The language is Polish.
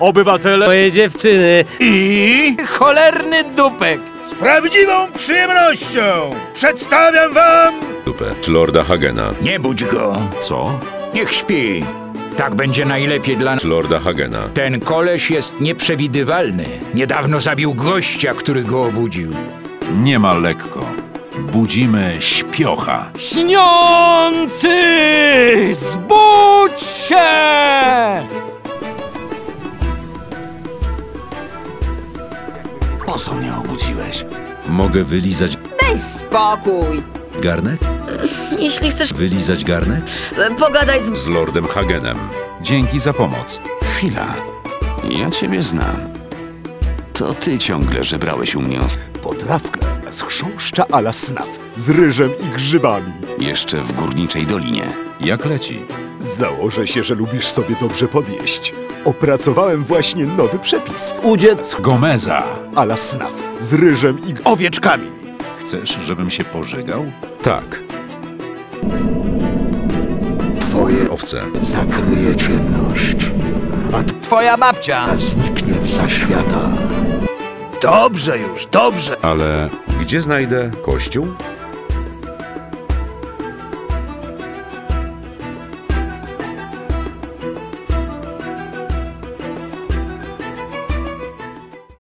Obywatele Moje dziewczyny. i cholerny dupek. z prawdziwą przyjemnością przedstawiam wam Dupę. Lorda Hagena. Nie budź go. Co? Niech śpi. Tak będzie najlepiej dla nas. Lorda Hagena. Ten koleś jest nieprzewidywalny. Niedawno zabił gościa, który go obudził. Nie ma lekko. Budzimy śpiocha. Śniący! Zbudź się! Po co mnie obudziłeś? Mogę wylizać Daj spokój. garnek? Jeśli chcesz, Wylizać garnek? pogadaj z... Z Lordem Hagenem. Dzięki za pomoc. Chwila. Ja ciebie znam. To ty ciągle żebrałeś u mnie. Potrawka z chrząszcza a la snaf, z ryżem i grzybami. Jeszcze w Górniczej Dolinie. Jak leci? Założę się, że lubisz sobie dobrze podjeść. Opracowałem właśnie nowy przepis. Udziec. Gomeza. A la snaf, z ryżem i... Owieczkami. Chcesz, żebym się pożygał? Tak. Twoje Owce. zakryje ciemność, Twoja babcia. a zniknie w zaświatach. Dobrze już, dobrze. Ale gdzie znajdę kościół?